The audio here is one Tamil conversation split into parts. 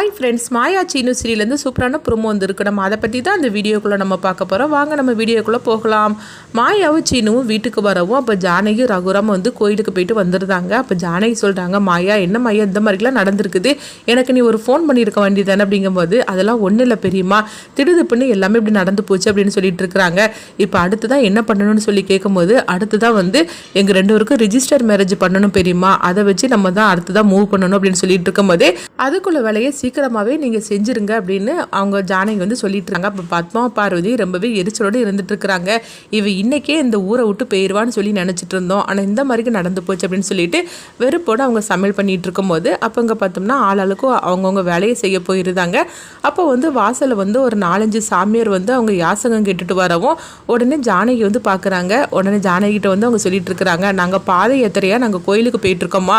ஹாய் ஃப்ரெண்ட்ஸ் மாயா சீனு சீரியலேருந்து சூப்பரான ப்ரோமோ வந்துருக்கு. நம்ம அதை பற்றி தான் அந்த வீடியோக்குள்ளே நம்ம பார்க்க போகிறோம் வாங்க நம்ம வீடியோக்குள்ளே போகலாம். மாயாவும் சீனுவும் வீட்டுக்கு வரவும் அப்போ ஜானகி ரகுராம் வந்து கோயிலுக்கு போயிட்டு வந்துருந்தாங்க. அப்போ ஜானகி சொல்கிறாங்க மாயா என்ன மாயா? இந்த மாதிரிலாம் நடந்திருக்குது. எனக்கு நீ ஒரு ஃபோன் பண்ணியிருக்க வேண்டியதானே அப்படிங்கும்போது அதெல்லாம் ஒன்றும் இல்லை பெரியம்மா. திடுதுப்புன்னு எல்லாமே இப்படி நடந்து போச்சு அப்படின்னு சொல்லிட்டு இருக்கிறாங்க. இப்போ அடுத்து தான் என்ன பண்ணணும்னு சொல்லி கேட்கும்போது அடுத்து தான் வந்து எங்கள் ரெண்டு பேருக்கும் ரிஜிஸ்டர் மேரேஜ் பண்ணணும் பெரியம்மா. அதை வச்சு நம்ம தான் அடுத்து தான் மூவ் பண்ணணும் அப்படின்னு சொல்லிட்டு இருக்கும்போது அதுக்குள்ள வேலையை சீக்கிரமாகவே நீங்கள் செஞ்சுருங்க அப்படின்னு அவங்க ஜானகி வந்து சொல்லிட்டு இருக்காங்க அப்போ பத்மா பார்வதி ரொம்பவே எரிச்சலோடு இருந்துட்டு இருக்கிறாங்க இவ இன்றைக்கே இந்த ஊரை விட்டு போயிடுவான்னு சொல்லி நினச்சிட்டு இருந்தோம் ஆனால் இந்த மாதிரிக்கு நடந்து போச்சு அப்படின்னு சொல்லிட்டு வெறுப்போடு அவங்க சமையல் பண்ணிட்டு இருக்கும்போது அப்போ இங்கே பார்த்தோம்னா ஆளாளுக்கும் அவங்கவுங்க வேலையை செய்ய போயிருந்தாங்க. அப்போ வந்து வாசலில் வந்து ஒரு நாலஞ்சு சாமியார் வந்து அவங்க யாசகம் கேட்டுட்டு வரவும் உடனே ஜானகி வந்து பார்க்குறாங்க உடனே ஜானகிட்ட வந்து அவங்க சொல்லிட்டு இருக்கிறாங்க நாங்கள் பாதை யாத்திரையாக நாங்கள் கோயிலுக்கு போயிட்டு இருக்கோமா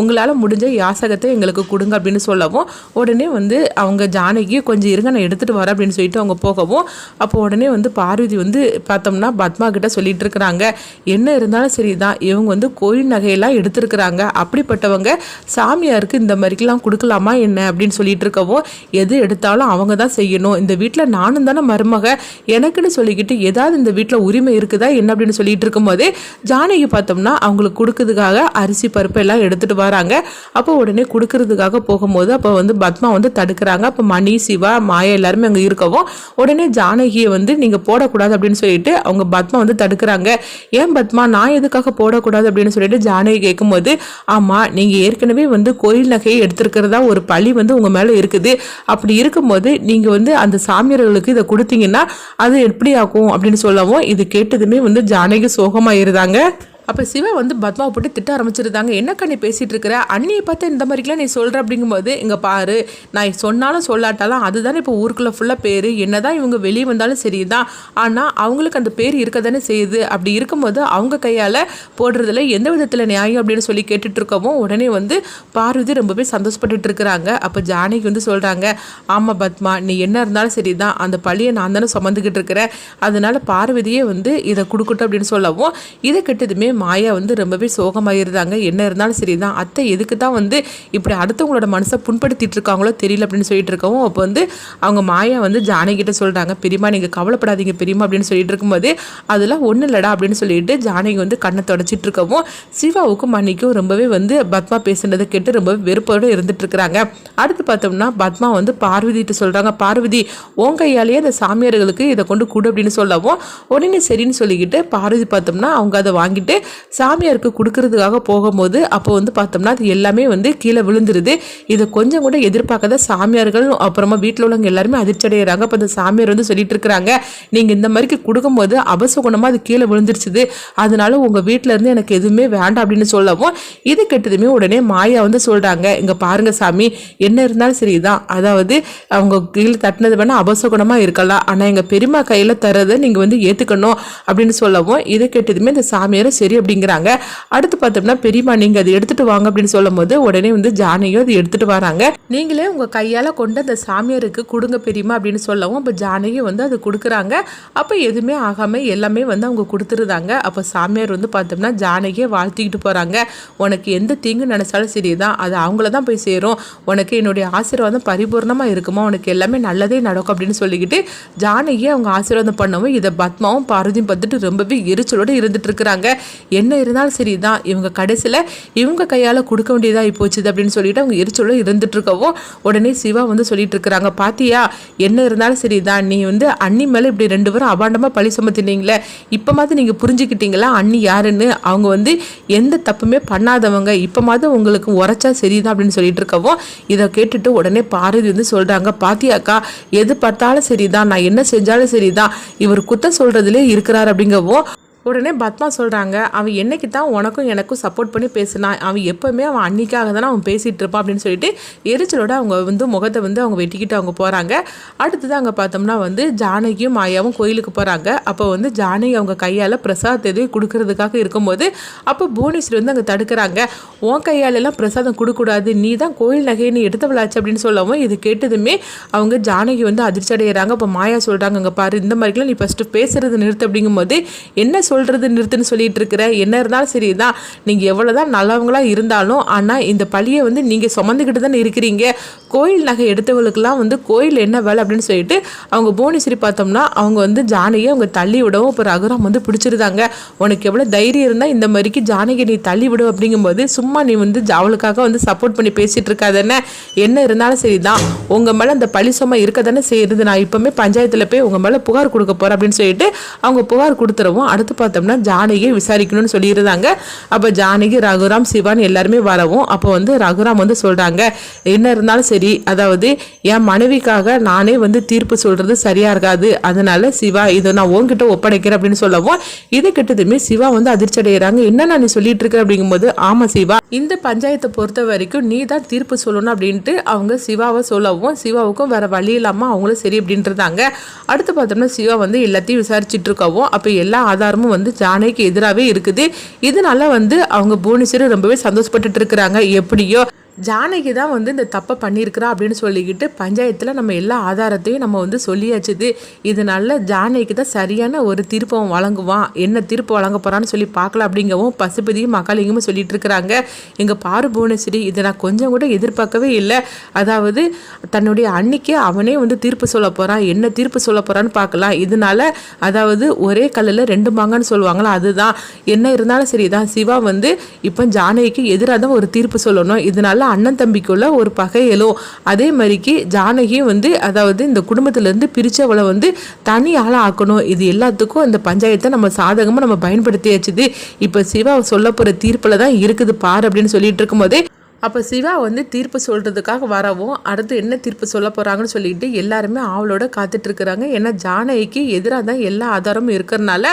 உங்களால் முடிஞ்ச யாசகத்தை எங்களுக்கு கொடுங்க அப்படின்னு சொல்லவும் உடனே வந்து அவங்க ஜானகி கொஞ்சம் இருங்க நான் எடுத்துகிட்டு வரேன் அப்படின்னு சொல்லிட்டு அவங்க போகவும் அப்போ உடனே வந்து பார்வதி வந்து பார்த்தோம்னா பத்மா கிட்ட சொல்லிட்டு இருக்கிறாங்க. என்ன இருந்தாலும் சரிதான் இவங்க வந்து கோயில் நகையெல்லாம் எடுத்துருக்குறாங்க. அப்படிப்பட்டவங்க சாமியாருக்கு இந்த மாதிரிக்கெல்லாம் கொடுக்கலாமா என்ன அப்படின்னு சொல்லிட்டு இருக்கவும் எது எடுத்தாலும் அவங்க தான் செய்யணும். இந்த வீட்டில் நானும் தானே மருமக எனக்குன்னு சொல்லிக்கிட்டு ஏதாவது இந்த வீட்டில் உரிமை இருக்குதா என்ன அப்படின்னு சொல்லிட்டு இருக்கும்போதே ஜானகி பார்த்தோம்னா அவங்களுக்கு கொடுக்கறதுக்காக அரிசி பருப்பு எல்லாம் எடுத்துகிட்டு வராங்க. அப்போ உடனே கொடுக்கறதுக்காக போகும்போது அப்போ வந்து பத்மா வந்து தடுக்கிறாங்க. அப்போ மணி சிவா மாயா எல்லாருமே அங்கே இருக்கவும் உடனே ஜானகியை வந்து நீங்கள் போடக்கூடாது அப்படின்னு சொல்லிட்டு அவங்க பத்மா வந்து தடுக்கிறாங்க. ஏன் பத்மா நான் எதுக்காக போடக்கூடாது அப்படின்னு சொல்லிட்டு ஜானகி கேட்கும்போது ஆமாம் நீங்கள் ஏற்கனவே வந்து கோயில் நகையை எடுத்திருக்கிறதா ஒரு பழி வந்து உங்கள் மேலே இருக்குது. அப்படி இருக்கும்போது நீங்கள் வந்து அந்த சாமியார்களுக்கு இதை கொடுத்தீங்கன்னா அது எப்படி ஆகும் அப்படின்னு சொல்லவும் இது கேட்டதுமே வந்து ஜானகி சோகமாயிருந்தாங்க. அப்போ சிவா வந்து பத்மாவை போட்டு திட்ட ஆரம்பிச்சிருந்தாங்க. என்னக்கா நீ பேசிகிட்டு இருக்கிற அண்ணியை பார்த்து இந்த மாதிரிக்கெலாம் நீ சொல்கிற அப்படிங்கும்போது இங்கே பாரு நான் சொன்னாலும் சொல்லாட்டாலும் அதுதானே இப்போ ஊருக்குள்ளே ஃபுல்லாக பேர். என்ன தான் இவங்க வெளியே வந்தாலும் சரி தான் ஆனால் அவங்களுக்கு அந்த பேர் இருக்க தானே செய்யுது. அப்படி இருக்கும்போது அவங்க கையால் போடுறதுல எந்த விதத்தில் நியாயம் அப்படின்னு சொல்லி கேட்டுட்ருக்கவும் உடனே வந்து பார்வதி ரொம்பவே சந்தோஷப்பட்டுட்டு இருக்கிறாங்க அப்போ ஜானகி வந்து சொல்கிறாங்க ஆமாம் பத்மா நீ என்ன இருந்தாலும் சரி தான் அந்த பழியை நான் தானே சுமந்துக்கிட்டு இருக்கிறேன் அதனால பார்வதியே வந்து இதை கொடுக்கட்டும் அப்படின்னு சொல்லவும் இதை கெட்டதுமே மாயா வந்து ரொம்பவே சோகமாயிருந்தாங்க. என்ன இருந்தாலும் சரி தான் அத்தை எதுக்கு தான் வந்து இப்படி அடுத்தவங்களோட மனசை புண்படுத்திட்டு இருக்காங்களோ தெரியல அப்படின்னு சொல்லிட்டு இருக்கவும் அப்போ வந்து அவங்க மாயா வந்து ஜானகிட்ட சொல்கிறாங்க பெரியமா நீங்கள் கவலைப்படாதீங்க பெரியமா அப்படின்னு சொல்லிட்டு இருக்கும்போது அதெல்லாம் ஒன்றும் இல்லடா அப்படின்னு சொல்லிட்டு ஜானகி வந்து கண்ணை தொடச்சிட்டு இருக்கவும் சிவாவுக்கும் மணிக்கும் ரொம்பவே வந்து பத்மா பேசுனதை கேட்டு ரொம்பவே வெறுப்போடு இருந்துட்டு இருக்கிறாங்க. அடுத்து பார்த்தோம்னா பத்மா வந்து பார்வதிட்டு சொல்கிறாங்க பார்வதி உன் கையாலேயே அந்த சாமியார்களுக்கு இதை கொண்டு கொடு அப்படின்னு சொல்லவும் உடனே சரின்னு சொல்லிக்கிட்டு பார்வதி பார்த்தோம்னா அவங்க அதை வாங்கிட்டு சாமியாருக்கு கொடுக்கறதுக்காக போகும்போது அப்போ வந்து பார்த்தோம்னா அது எல்லாமே வந்து கீழே விழுந்துருது. இதை கொஞ்சம் கூட எதிர்பார்க்காத சாமியார்கள் அப்புறமா வீட்டில் உள்ளவங்க எல்லாருமே அதிர்ச்சி அடைகிறாங்க அப்போ அந்த சாமியார் வந்து சொல்லிட்டு இருக்கிறாங்க நீங்கள் இந்த மாதிரிக்கு கொடுக்கும்போது அபசகுணமாக அது கீழே விழுந்துருச்சுது. அதனால உங்கள் வீட்டில் இருந்து எனக்கு எதுவுமே வேண்டாம் அப்படின்னு சொல்லவும் இது கெட்டதுமே உடனே மாயா வந்து சொல்கிறாங்க இங்கே பாருங்க சாமி என்ன இருந்தாலும் சரி தான் அதாவது அவங்க கீழே தட்டினது வேணால் அபசகுணமாக இருக்கலாம். ஆனால் எங்கள் பெரியம்மா கையில் தரதை நீங்கள் வந்து ஏற்றுக்கணும் அப்படின்னு சொல்லவும் இது கெட்டதுமே இந்த சாமியார் சரி அப்படிங்கிறாங்க. அடுத்து பார்த்தோம்னா பெரியம்மா நீங்கள் அதை எடுத்துட்டு வாங்க அப்படின்னு சொல்லும் போது உடனே வந்து ஜானகியும் அதை எடுத்துட்டு வராங்க. நீங்களே உங்கள் கையால் கொண்டு அந்த சாமியாருக்கு கொடுங்க பெரியம்மா அப்படின்னு சொல்லவும் அப்போ ஜானகி வந்து அது கொடுக்குறாங்க. அப்போ எதுவுமே ஆகாமல் எல்லாமே வந்து அவங்க கொடுத்துருந்தாங்க அப்போ சாமியார் வந்து பார்த்தோம்னா ஜானகியை வாழ்த்திக்கிட்டு போகிறாங்க உனக்கு எந்த தீங்கு நினைச்சாலும் சரிதான் அது அவங்கள தான் போய் சேரும். உனக்கு என்னுடைய ஆசீர்வாதம் பரிபூர்ணமாக இருக்குமா? உனக்கு எல்லாமே நல்லதே நடக்கும் அப்படின்னு சொல்லிக்கிட்டு ஜானகியை அவங்க ஆசீர்வாதம் பண்ணவும் இதை பத்மாவும் பாரதியும் பார்த்துட்டு ரொம்பவே எரிச்சலோடு இருந்துட்டு இருக்கிறாங்க. என்ன இருந்தாலும் சரி தான் இவங்க கடைசியில் இவங்க கையால் கொடுக்க வேண்டியதாக போச்சுது அப்படின்னு சொல்லிட்டு அவங்க எரிச்சலோடு இருந்துட்டு இருக்கவும் உடனே சிவா வந்து சொல்லிட்டு இருக்கிறாங்க. பாத்தியா என்ன இருந்தாலும் சரி தான் நீ வந்து அண்ணி மேலே இப்படி ரெண்டு பேரும் அபாண்டமாக பழி சுமத்தினீங்களே. இப்போ மாதிரி நீங்கள் புரிஞ்சுக்கிட்டீங்களா அண்ணி யாருன்னு? அவங்க வந்து எந்த தப்புமே பண்ணாதவங்க. இப்போ மாதிரி உங்களுக்கு உரைச்சா சரிதான் அப்படின்னு சொல்லிட்டு இருக்கவும் இதை கேட்டுட்டு உடனே பாரதி வந்து சொல்கிறாங்க பாத்தியாக்கா எது பார்த்தாலும் சரிதான் நான் என்ன செஞ்சாலும் சரிதான் இவர் குத்தம் சொல்கிறதுலே இருக்கிறார் அப்படிங்கவும் உடனே பத்மா சொல்கிறாங்க அவன் என்னைக்கு தான் உனக்கும் எனக்கும் சப்போர்ட் பண்ணி பேசினான் அவன் எப்போவுமே அவன் அன்னிக்காக தானே அவன் பேசிகிட்டு இருப்பான் அப்படின்னு சொல்லிட்டு எரிச்சலோட அவங்க வந்து முகத்தை வந்து அவங்க வெட்டிக்கிட்டு அவங்க போகிறாங்க அடுத்தது அங்கே பார்த்தோம்னா வந்து ஜானகியும் மாயாவும் கோயிலுக்கு போகிறாங்க அப்போ வந்து ஜானகி அவங்க கையால் பிரசாத் எதுவும் கொடுக்கறதுக்காக இருக்கும்போது அப்போ புவனேஸ்வரி வந்து அங்கே தடுக்கிறாங்க. உன் கையாலெல்லாம் பிரசாதம் கொடுக்கூடாது நீ தான் கோயில் நகையை நீ எடுத்தவளாச்சு அப்படின்னு சொல்லவும் இது கேட்டதுமே அவங்க ஜானகி வந்து அதிர்ச்சி அடைகிறாங்க அப்போ மாயா சொல்கிறாங்க அங்கே பாரு இந்த மாதிரிலாம் நீ ஃபஸ்ட்டு பேசுறது நிறுத்து அப்படிங்கும்போது என்ன சொல்கிறது நிறுத்துன்னு சொல்லிட்டு இருக்கிற என்ன இருந்தாலும் சரி தான் நீங்கள் எவ்வளோ தான் நல்லவங்களாக இருந்தாலும் ஆனால் இந்த பழியை வந்து நீங்கள் சுமந்துக்கிட்டு தானே இருக்கிறீங்க. கோயில் நகை எடுத்தவங்களுக்குலாம் வந்து கோயில் என்ன வேலை அப்படின்னு சொல்லிட்டு அவங்க புவனேஸ்வரி பார்த்தோம்னா அவங்க வந்து ஜானகியை அவங்க தள்ளி விடவும் இப்போ ரகுராம் வந்து பிடிச்சிருந்தாங்க. உனக்கு எவ்வளோ தைரியம் இருந்தால் இந்த மாதிரிக்கு ஜானகி நீ தள்ளி விடும் அப்படிங்கும்போது சும்மா நீ வந்து அவளுக்காக வந்து சப்போர்ட் பண்ணி பேசிகிட்டு இருக்காதானே என்ன? இருந்தாலும் சரி தான் உங்கள் மேலே அந்த பழி சும்மா இருக்க தானே செய்யுது. நான் இப்போவுமே பஞ்சாயத்தில் போய் உங்கள் மேலே புகார் கொடுக்க போகிறேன் அப்படின்னு சொல்லிட்டு அவங்க புகார் கொடுத்துறவும் அடுத்து பார்த்தோம்னா ஜானகியை விசாரிக்கணும்னு சொல்லியிருந்தாங்க. அப்போ ஜானகி ரகுராம் சிவான் எல்லாருமே வரவும் அப்போ வந்து ரகுராம் வந்து சொல்கிறாங்க என்ன இருந்தாலும் சரி அதாவது என் மனைவிக்காக நானே வந்து தீர்ப்பு சொல்கிறது சரியாக இருக்காது. அதனால சிவா இதை நான் உன்கிட்ட ஒப்படைக்கிறேன் அப்படின்னு சொல்லவும் இது கிட்டதுமே சிவா வந்து அதிர்ச்சி அடைகிறாங்க என்னென்ன நீ சொல்லிட்டு இருக்க அப்படிங்கும்போது ஆமாம் சிவா இந்த பஞ்சாயத்தை பொறுத்த வரைக்கும் நீ தான் தீர்ப்பு சொல்லணும் அப்படின்ட்டு அவங்க சிவாவை சொல்லவும் சிவாவுக்கும் வேற வழி இல்லாமல் அவங்களும் சரி அப்படின்றதாங்க அடுத்து பார்த்தோம்னா சிவா வந்து எல்லாத்தையும் விசாரிச்சுட்டு இருக்கவும் அப்போ எல்லா ஆதாரமும் வந்து ஜானகிக்கு எதிராகவே இருக்குது. இதனால வந்து அவங்க புவனேஸ்வரி ரொம்பவே சந்தோஷப்பட்டுட்டு இருக்கிறாங்க. எப்படியோ ஜானகி தான் வந்து இந்த தப்பை பண்ணியிருக்கிறா அப்படின்னு சொல்லிக்கிட்டு பஞ்சாயத்தில் நம்ம எல்லா ஆதாரத்தையும் நம்ம வந்து சொல்லியாச்சுது. இதனால ஜானகிக்கு தான் சரியான ஒரு தீர்ப்பு வழங்குவான். என்ன தீர்ப்பு வழங்க போகிறான்னு சொல்லி பார்க்கலாம் அப்படிங்கவும் பசுபதியும் மகாலிங்கமும் சொல்லிட்டு இருக்கிறாங்க எங்கள் பாரு புவனேஸ்வரி இதை நான் கொஞ்சம் கூட எதிர்பார்க்கவே இல்லை. அதாவது தன்னுடைய அன்னைக்கே அவனே வந்து தீர்ப்பு சொல்ல போகிறான் என்ன தீர்ப்பு சொல்ல போகிறான்னு பார்க்கலாம். இதனால அதாவது ஒரே கல்லில் ரெண்டு மாங்கன்னு சொல்லுவாங்களா அதுதான். என்ன இருந்தாலும் சரி தான் சிவா வந்து இப்போ ஜானகிக்கு எதிராக தான் ஒரு தீர்ப்பு சொல்லணும். இதனால அண்ணன் தம்பிக்குள்ள ஒரு பகையலோ அதே மாதிரிக்கு ஜானகியும் வந்து அதாவது இந்த குடும்பத்திலேருந்து பிரித்தவளை வந்து தனி ஆளாக ஆக்கணும். இது எல்லாத்துக்கும் இந்த பஞ்சாயத்தை நம்ம சாதகமாக நம்ம பயன்படுத்தியாச்சுது. இப்போ சிவா சொல்ல போகிற தீர்ப்பில் தான் இருக்குது பாரு அப்படின்னு சொல்லிட்டு இருக்கும்போதே அப்போ சிவா வந்து தீர்ப்பு சொல்கிறதுக்காக வரவும் அடுத்து என்ன தீர்ப்பு சொல்ல போகிறாங்கன்னு சொல்லிட்டு எல்லாருமே ஆவலோட காத்துட்ருக்குறாங்க ஏன்னா ஜானகிக்கு எதிராக தான் எல்லா ஆதாரமும் இருக்கிறனால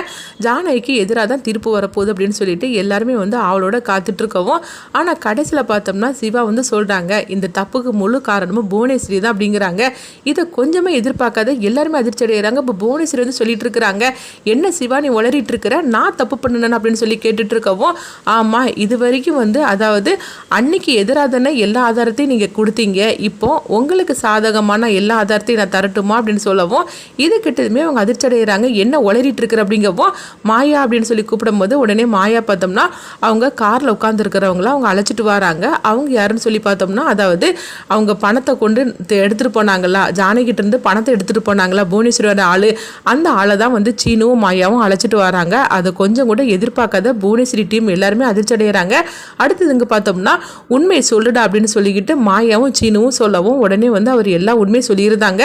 ஜானகிக்கு எதிராக தான் தீர்ப்பு வரப்போகுது அப்படின்னு சொல்லிட்டு எல்லாருமே வந்து ஆவலோட காத்துட்ருக்கவும் ஆனால் கடைசியில் பார்த்தோம்னா சிவா வந்து சொல்கிறாங்க இந்த தப்புக்கு முழு காரணமும் புவனேஸ்வரி தான் அப்படிங்கிறாங்க. இதை கொஞ்சமே எதிர்பார்க்காத எல்லாருமே அதிர்ச்சி அடைகிறாங்க இப்போ புவனேஸ்வரி வந்து சொல்லிட்டு இருக்கிறாங்க என்ன சிவா நீ உளறிட்டு இருக்கிற? நான் தப்பு பண்ணணும் அப்படின்னு சொல்லி கேட்டுட்ருக்கவும் ஆமாம் இது வரைக்கும் வந்து அதாவது அன்னைக்கு எதிராக எல்லா ஆதாரத்தையும் நீங்கள் கொடுத்தீங்க. இப்போ உங்களுக்கு சாதகமான எல்லா ஆதாரத்தையும் நான் தரட்டுமா அப்படின்னு சொல்லவும் இது கிட்டதுமே அவங்க அதிர்ச்சி அடைகிறாங்க என்ன உளறிட்டு இருக்கிற அப்படிங்கவும் மாயா அப்படின்னு சொல்லி கூப்பிடும்போது உடனே மாயா பார்த்தோம்னா அவங்க காரில் உட்காந்துருக்கிறவங்கள அவங்க அழைச்சிட்டு வராங்க. அவங்க யாருன்னு சொல்லி பார்த்தோம்னா அதாவது அவங்க பணத்தை கொண்டு எடுத்துகிட்டு போனாங்களா? ஜானகிட்ட இருந்து பணத்தை எடுத்துகிட்டு போனாங்களா? புவனேஸ்வரோட ஆள். அந்த ஆளை தான் வந்து சீனுவும் மாயாவும் அழைச்சிட்டு வராங்க. அதை கொஞ்சம் கூட எதிர்பார்க்காத புவனேஸ்வரி டீம் எல்லாருமே அதிர்ச்சி அடைகிறாங்க அடுத்தது இங்கே பார்த்தோம்னா உண்மையை சொல்லுடா அப்படின்னு சொல்லிக்கிட்டு மாயாவும் சீனுவும் சொல்லவும் உடனே வந்து அவர் எல்லா உண்மையும் சொல்லியிருந்தாங்க.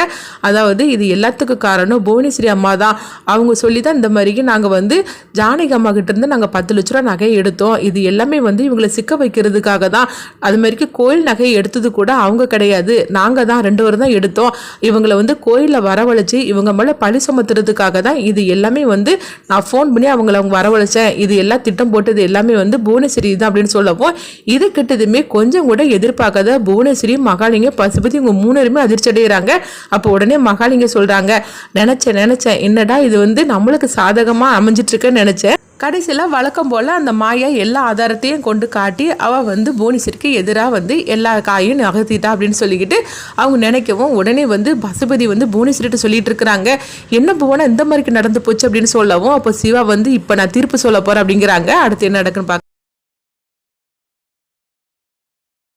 அதாவது இது எல்லாத்துக்கும் காரணம் புவனேஸ்வரி அம்மா தான். அவங்க சொல்லி தான் இந்த மாதிரிக்கு நாங்கள் வந்து ஜானகி அம்மா கிட்டேருந்து நாங்கள் பத்து லட்ச ரூபா நகையை எடுத்தோம். இது எல்லாமே வந்து இவங்களை சிக்க வைக்கிறதுக்காக தான். அது மாதிரிக்கு கோயில் நகையை எடுத்தது கூட அவங்க கிடையாது. நாங்கள் தான் ரெண்டு பேரும் தான் எடுத்தோம். இவங்களை வந்து கோயிலில் வரவழைச்சி இவங்க மேலே பழி சுமத்துறதுக்காக தான் இது எல்லாமே வந்து நான் ஃபோன் பண்ணி அவங்கள அவங்க வரவழைச்சேன். இது எல்லாம் திட்டம் போட்டது எல்லாமே வந்து புவனேஸ்வரி தான் அப்படின்னு சொல்லவும் இது கிட்டதுமே கொஞ்சம் கூட எதிர்பார்க்காத புவனேஸ்வரி மகாலிங்க பசுபதி இவங்க மூணருமே அதிர்ச்சி அடைகிறாங்க அப்போ உடனே மகாலிங்க சொல்கிறாங்க நினச்சேன் நினச்சேன் என்னடா இது வந்து நம்மளுக்கு சாதகமாக அமைஞ்சிட்டுருக்குன்னு நினச்சேன். கடைசியில் வழக்கம் போல் அந்த மாயா எல்லா ஆதாரத்தையும் கொண்டு காட்டி அவள் வந்து புவனேஸ்வரிக்கு எதிராக வந்து எல்லா காயும் நகர்த்திட்டா அப்படின்னு சொல்லிக்கிட்டு அவங்க நினைக்கவும் உடனே வந்து பசுபதி வந்து புவனேஸ்வரிட்டு சொல்லிட்டு இருக்கிறாங்க என்ன போனால் இந்த மாதிரிக்கு நடந்து போச்சு? அப்படின்னு சொல்லவும் அப்போ சிவா வந்து இப்போ நான் தீர்ப்பு சொல்ல போகிறேன் அப்படிங்கிறாங்க. அடுத்து என்ன நடக்குன்னு பார்க்க